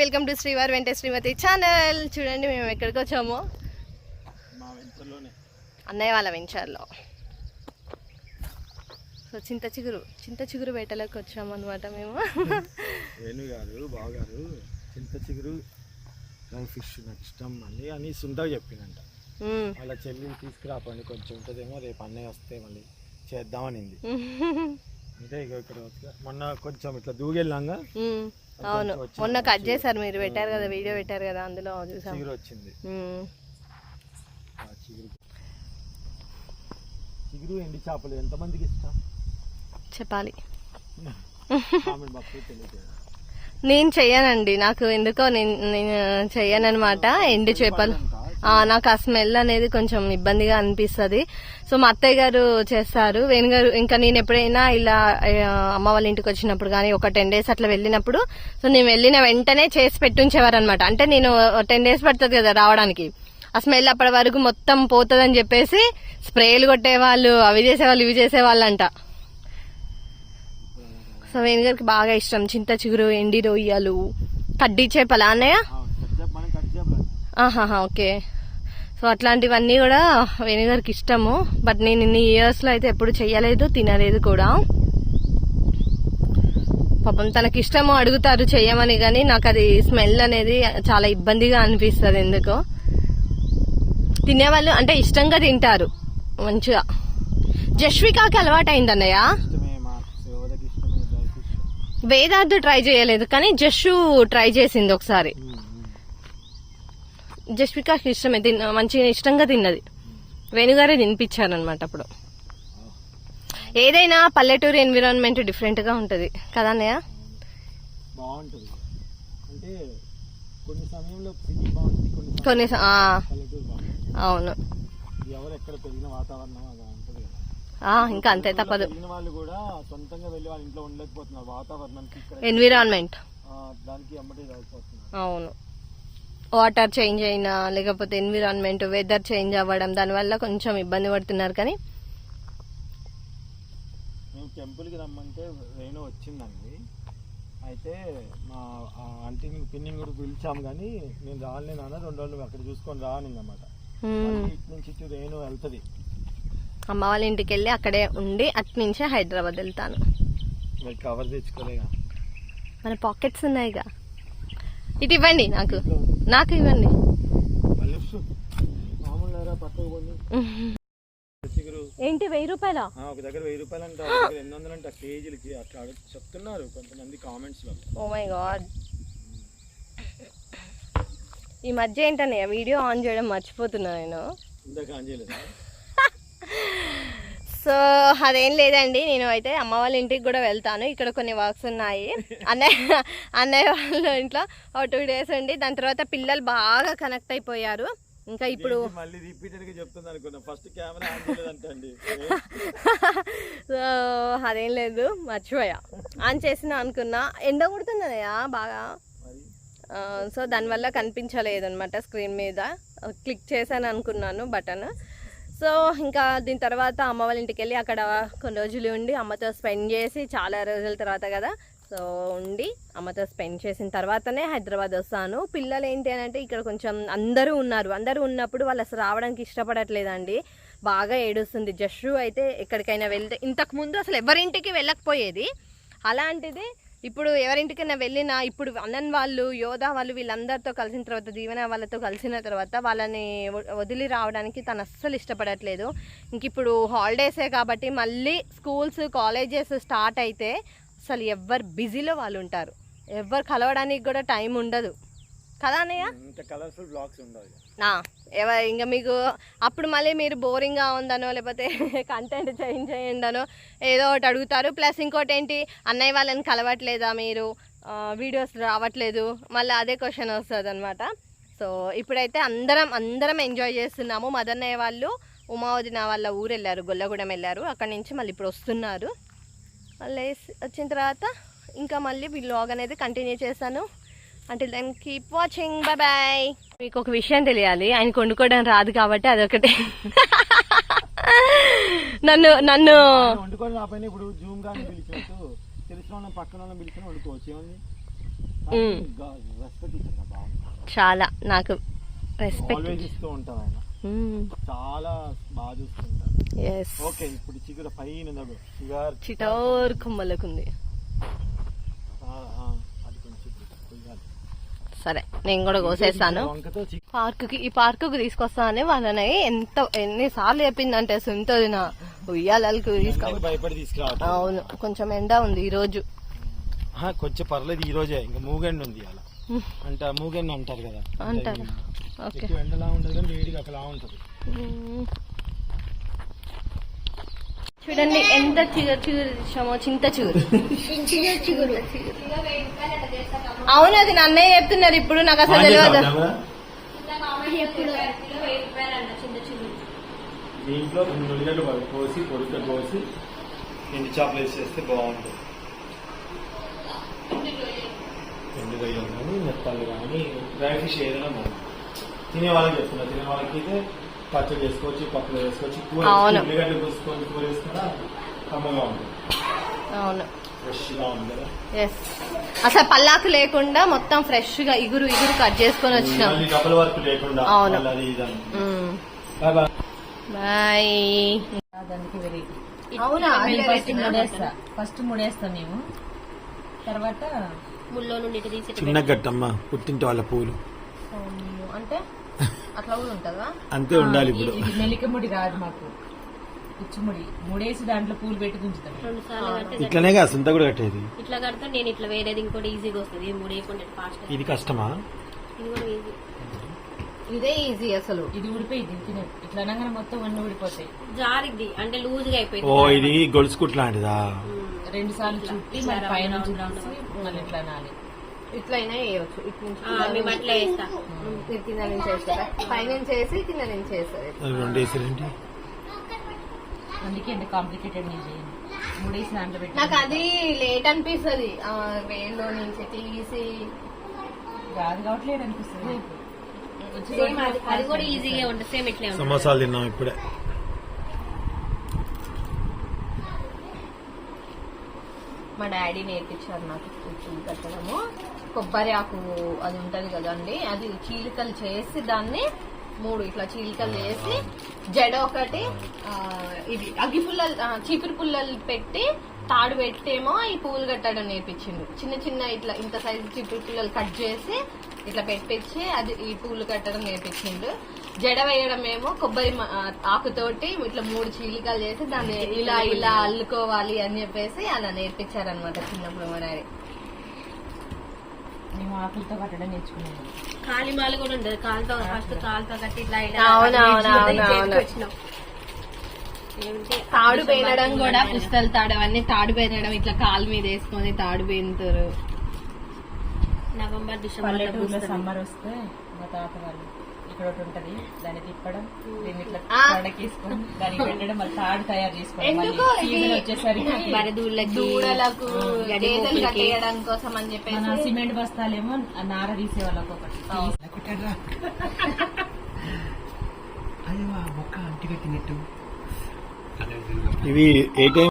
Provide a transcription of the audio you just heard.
Welcome to శ్రీవారి వెంట శ్రీమతి channel. చూడండి మేము ఎక్కడికి వచ్చామో? అన్నయ్య వాళ్ళ వెంచర్లో. సో చింత చిగురు చింత చిగురు వేటలోకి వచ్చాము అనమాట మేము గారు బావగారు చింత చిగురు ఫిష్ నాకు ఇష్టం మళ్ళీ అని సుందగా చెప్పిందంట. వాళ్ళ చెల్లి తీసుకురాపండి కొంచెం ఉంటుందేమో రేపు అన్నయ్య వస్తే మళ్ళీ చేద్దామనింది. అంటే ఇక ఇక్కడ మొన్న కొంచెం ఇట్లా దూకెళ్ళాగా. మ్మ్. అవును. మొన్న కట్ చేశారు మీరు. పెట్టారు కదా వీడియో పెట్టారు కదా అందులో చూసాం. చిగురు వచ్చింది. చిగురు ఎండి చేపలు ఎంతమందికి ఇష్టం? చెప్పాలి. నేను చెయ్యనండి. నాకు ఎందుకో నేను నేను చెయ్యనమాట ఎండు చేపలు. నాకు ఆ స్మెల్ అనేది కొంచెం ఇబ్బందిగా అనిపిస్తుంది. సో మా అత్తయ్య గారు చేస్తారు. వేణుగారు ఇంకా నేను ఎప్పుడైనా ఇలా అమ్మ వాళ్ళ ఇంటికి వచ్చినప్పుడు కానీ ఒక టెన్ డేస్ అట్లా వెళ్ళినప్పుడు సో నేను వెళ్ళిన వెంటనే చేసి పెట్టుంచేవారు అనమాట అంటే నేను టెన్ డేస్ పడుతుంది కదా రావడానికి. ఆ స్మెల్ అప్పటి వరకు మొత్తం పోతుందని చెప్పేసి స్ప్రేలు కొట్టేవాళ్ళు అవి చేసేవాళ్ళు ఇవి చేసేవాళ్ళు అంట సో వేణుగారికి బాగా ఇష్టం. చింత చిగురు ఎండి రొయ్యలు కడ్డీ చేపలు అన్నయ్య కట్ చేప మనం కట్ చేపలు ఆహాహా ఓకే. సో అట్లాంటివన్నీ కూడా వేణుగారికి ఇష్టము. బట్ నేను ఇన్ని ఇయర్స్లో అయితే ఎప్పుడు చెయ్యలేదు తినలేదు కూడా. పాపం తనకి ఇష్టము అడుగుతారు చెయ్యమని కానీ నాకు అది స్మెల్ అనేది చాలా ఇబ్బందిగా అనిపిస్తుంది ఎందుకో. తినేవాళ్ళు అంటే ఇష్టంగా తింటారు మంచిగా. జస్వికాకి అలవాటు అయిందన్నయ్య ఇష్టమే మా సోదరికి ఇష్టమే డ్రై ఫిష్ వేదార్థు ట్రై చేయలేదు కానీ జస్సు ట్రై చేసింది ఒకసారి. జస్వికాకి ఇష్టమే తిన్న మంచిగా ఇష్టంగా తిన్నది. వేణుగారే తినిపించారనమాట అప్పుడు. ఏదైనా పల్లెటూరు ఎన్విరాన్మెంట్ డిఫరెంట్గా ఉంటది. కదా అన్నయ్య? బాగుంటుంది. అంటే కొన్ని సమయంలో సిటీ బాగుంటుంది అవును. ఎవరు ఎక్కడ పెరిగిన వాతావరణం అలా ఉంటుంది కదా. ఆ, ఇంకా అంతే తప్పదు. వెళ్ళిన వాళ్ళు కూడా సొంతంగా వెళ్ళి వాళ్ళ ఇంట్లో ఉండలేకపోతున్నారు. వాతావరణానికి ఇక్కడ ఎన్విరాన్మెంట్ దానికి అమ్మటి అవును. వాటర్ చేంజ్ అయినా లేకపోతే ఎన్విరాన్మెంట్ వెదర్ చేంజ్ అవ్వడం దానివల్ల కొంచెం ఇబ్బంది పడుతున్నారు కానీ మేము టెంపుల్కి రమ్మంటే రేణు వచ్చిందండి. అయితే మా ఆంటీని పిన్నిని కూడా పిలిచాము కానీ నేను రాలే నాన్న రెండు రోజులు అక్కడ చూసుకొని రానింది అనమాట. ఇటు నుంచి ఇటు రేణు వెళ్తుంది. అమ్మ వాళ్ళ ఇంటికి వెళ్ళి అక్కడే ఉండి అటు నుంచే హైదరాబాద్ వెళ్తాను. మరి కవర్ తెచ్చుకోలేగా? మన పాకెట్స్ ఉన్నాయిగా. ఇటు ఇవ్వండి నాకు. నాకు చిగురు ఏంటి వెయ్యి రూపాయలా? ఆ, ఒక దగ్గర వెయ్యి రూపాయలు అంట ఎనిమిది వందలు అంట కేజీలకి. అట్లా చెప్తున్నారు కొంతమంది కామెంట్స్లో. ఓ మై గాడ్ ఈ మధ్య ఏంటనే వీడియో ఆన్ చేయడం మర్చిపోతున్నా నేను. ఇందాక ఆన్ చేయలేదా? సో అదేం లేదండి. నేను అయితే అమ్మ వాళ్ళ ఇంటికి కూడా వెళ్తాను. ఇక్కడ కొన్ని వర్క్స్ ఉన్నాయి. అన్నయ్య అన్నయ్య వాళ్ళ ఇంట్లో ఒక టూ డేస్ ఉండి దాని తర్వాత పిల్లలు బాగా కనెక్ట్ అయిపోయారు. ఇంకా ఇప్పుడు మళ్ళీ రిపీటెడ్గా ఫస్ట్ కెమెరా సో అదేం లేదు. మర్చిపోయా. ఆన్ చేసిన అనుకున్నా. ఎండ కొడుతుంది అన్నయ్య బాగా సో దానివల్ల కనిపించలేదు అనమాట స్క్రీన్ మీద. క్లిక్ చేశాను అనుకున్నాను బటన్. సో ఇంకా దీని తర్వాత అమ్మ వాళ్ళ ఇంటికి వెళ్ళి అక్కడ కొన్ని రోజులు ఉండి అమ్మతో స్పెండ్ చేసి చాలా రోజుల తర్వాత కదా సో ఉండి అమ్మతో స్పెండ్ చేసిన తర్వాతనే హైదరాబాద్ వస్తాను. పిల్లలు ఏంటి అని అంటే ఇక్కడ కొంచెం అందరూ ఉన్నారు. అందరూ ఉన్నప్పుడు వాళ్ళు అసలు రావడానికి ఇష్టపడట్లేదండి. బాగా ఏడుస్తుంది. జస్సు అయితే ఎక్కడికైనా వెళ్తే ఇంతకు ముందు అసలు ఎవరింటికి వెళ్ళకపోయేది. అలాంటిది ఇప్పుడు ఎవరింటికైనా వెళ్ళినా ఇప్పుడు అన్నన్ వాళ్ళు యోధా వాళ్ళు వీళ్ళందరితో కలిసిన తర్వాత దీవెన వాళ్ళతో కలిసిన తర్వాత వాళ్ళని వదిలి రావడానికి తను అస్సలు ఇష్టపడట్లేదు. ఇంక ఇప్పుడు హాలిడేసే కాబట్టి మళ్ళీ స్కూల్స్ కాలేజెస్ స్టార్ట్ అయితే అసలు ఎవ్వరు బిజీలో వాళ్ళు ఉంటారు. ఎవ్వరు కలవడానికి కూడా టైం ఉండదు. కదా అన్నయ్య? ఎవ ఇంకా మీకు అప్పుడు మళ్ళీ మీరు బోరింగ్గా ఉందనో లేకపోతే కంటెంట్ చేంజ్ చేయండనో ఏదో ఒకటి అడుగుతారు. ప్లస్ ఇంకోటి ఏంటి అన్నయ్య వాళ్ళని కలవట్లేదా మీరు? వీడియోస్ రావట్లేదు. మళ్ళీ అదే క్వశ్చన్ వస్తుంది అనమాట సో ఇప్పుడైతే అందరం అందరం ఎంజాయ్ చేస్తున్నాము. మదన్నయ్య వాళ్ళు ఉమావదిన వాళ్ళ ఊరు వెళ్ళారు గొల్లగూడెం వెళ్ళారు. అక్కడి నుంచి మళ్ళీ ఇప్పుడు వస్తున్నారు. మళ్ళీ వచ్చిన తర్వాత ఇంకా మళ్ళీ వ్లాగ్ అనేది కంటిన్యూ చేస్తాను. అంటే then keep watching bye bye మీకు ఒక విషయం తెలియాలి. ఆయనకు వండుకోవడం రాదు కాబట్టి అదొకటి. నన్ను నన్ను. ఆయన వండుకొని రాపోయినా ఇప్పుడు జూమ్ గాని పిలిచినట్టు తెలిసిన వాళ్ళని పక్కన వాళ్ళని పిలిచిన వండుకోవచ్చు. ఏమంది మ్. రెస్పెక్ట్ రెస్పెక్ట్ ఇచ్చారు బాగుంది చాలా. నాకు రెస్పెక్ట్ ఇస్తూ ఆయన. చాలా బాగా చూసుకుంటారు ఎస్ ఓకే ఇప్పుడు చిగుర పైన ఉందగో. షుగర్ చిటోర్ కొమ్మలకుంది ఆ, ఆ, అది కొంచెం కొయ్యాలి. సరే నేను కూడా కోసేస్తాను. చికెన్ పార్కుకి ఈ పార్కుకి తీసుకొస్తానని వాళ్ళని ఎంత ఎన్నిసార్లు చెప్పిందంటే సుంతది నా ఉయ్యాలకు తీసుకో అవును కొంచెం ఎండ ఉంది ఈ రోజు కొంచెం పర్లేదు ఈ రోజే ఇంకా మూగెండ్ ఉంది అలా అంటే మూగెండ్ అంటారు కదా. అంటారు. ఎండలా ఉండదు కానీ వేడిగా అక్కడ ఉంటుంది. చూడండి ఎంత చిగురు చిగురు చింత చిగురు. అవును అది నన్నే చెప్తున్నారు ఇప్పుడు నాకు అసలు తెలియదు దీంట్లో రెండు ఉల్లిగడ్డలు కోసి పొడిక కోసి ఎండు చేపలు వేసి చేస్తే బాగుంటుంది. ఎండు రొయ్యలు కానీ మెత్తాలు కానీ డ్రై ఫిష్ ఏదైనా తినే వాళ్ళకి చెప్తున్నా తినే వాళ్ళకి అయితే పచ్చడి చేసుకోవచ్చు పప్పులు వేసుకోవచ్చు కూర అవును. ఉల్లిగడ్డ కోసుకొని కూర వేసుకున్నా కమ్మగా ఉంటుంది అవును. ఫ్రెష్గా ఉంది కదా? ఎస్ అసలు పల్లాకు లేకుండా మొత్తం ఫ్రెష్గా ఇగురు ఇగురు కట్ చేసుకొని వచ్చినాం. మళ్ళీ డబుల్ వర్క్ లేకుండా అవును. మళ్ళీ అది ఇది అని. మ్మ్. Bye bye. బాయ్. దానికి వెరైటీ. అవునా? మేము ఫస్ట్ మూడేస్తా. ఫస్ట్ మూడేస్తాం మేము. తర్వాత ముల్లో నుండి ఇటు తీసి చిన్న గట్టమ్మ పుట్టింటి వాళ్ళ పూలు. అమ్మో, అంటే? అట్లా కూడా ఉంటుందా? అంతే ఉండాలి ఇప్పుడు. ఇది రాదు మాకు. పిచ్చిముడి మూడేసి దాంట్లో పూలు పెట్టి రెండు సార్లు కడితే ఇట్లనే కదా సుంత కూడా కట్టేది. ఇట్లా కడితే నేను ఇట్లా వేరేది ఇంకోటి ఈజీగా వస్తుంది. ఇది మూడు వేయకుండా ఫాస్ట్ ఇది కష్టమా? ఇది కూడా ఈజీ ఇదే ఈజీ అసలు. ఇది ఊడిపోయింది తినే ఇట్లా అనగానే మొత్తం అన్ని ఊడిపోతాయి. జారిద్ది. అంటే లూజ్గా అయిపోయింది ఓ ఇది గొలుసు కుట్ లాంటిదా? రెండు సార్లు చుట్టి మరి పైన మళ్ళీ ఇట్లా అనాలి? ఇట్లయినా వేయవచ్చు. ఇటు నుంచి కింద నుంచి. వేస్తారా పైనుంచి వేసి కింద నుంచి వేస్తారు అందుకే ఎంత కాంప్లికేటెడ్ నాకు అది లేట్ అనిపిస్తుంది. వేలో నుంచి తీసి. రాదు కావట్లేదు అనిపిస్తుంది అది అది కూడా ఈజీగా ఉంటుంది. సేమ్ ఇట్లే ఉంటుంది. సమోసాలు తిన్నాం ఇప్పుడే. మా డాడీ నేర్పించారు నాకు కట్టడము కొబ్బరి ఆకు అది ఉంటది కదండి అది చీలికలు చేసి దాన్ని మూడు ఇట్లా చీలికలు చేసి జడ ఒకటి ఇది అగ్గి పుల్లలు చీపురు పుల్లలు పెట్టి తాడు పెట్టేమో ఈ పూలు కట్టడం నేర్పించిండు. చిన్న చిన్న ఇట్లా ఇంత సైజు చీపురు పుల్లలు కట్ చేసి ఇట్లా పెట్టించి అది ఈ పూలు కట్టడం నేర్పించిండు. జడ వేయడం ఏమో కొబ్బరి ఆకుతోటి ఇట్లా మూడు చీలికలు చేసి దాన్ని ఇలా ఇలా అల్లుకోవాలి అని చెప్పేసి అలా నేర్పించారనమాట చిన్నప్పుడు మా డాడీ. మేము ఆకులతో కట్టడం నేర్చుకున్నాము. కాలిమాలు కూడా ఉండదు. కాలుతో ఫస్ట్ కాలుతో కట్టి ఇట్లా. వచ్చినాం. తాడు పేనడం కూడా పుస్తలు తాడు అవన్నీ తాడు పేనడం ఇట్లా కాలు మీద వేసుకొని తాడు పేనుతారు నవంబర్ డిసెంబర్ సమ్మర్ వస్తే మా తాత వాళ్ళు ఇక్కడ ఒకటి ఉంటది దాన్ని తిప్పడం దీన్ని ఇట్లా దానికి పెట్టడం మళ్ళీ తాడు తయారు చేసుకోవడం. వచ్చేసరికి బరదూళ్ళకి దూడలకు గడ్డి గేదెలు పోపులకి. కట్టేయడం కోసం అని సిమెంట్ బస్తాలేమో నార తీసేవాళ్ళు ఒక్కొక్కటి ఇవి ఏ టైం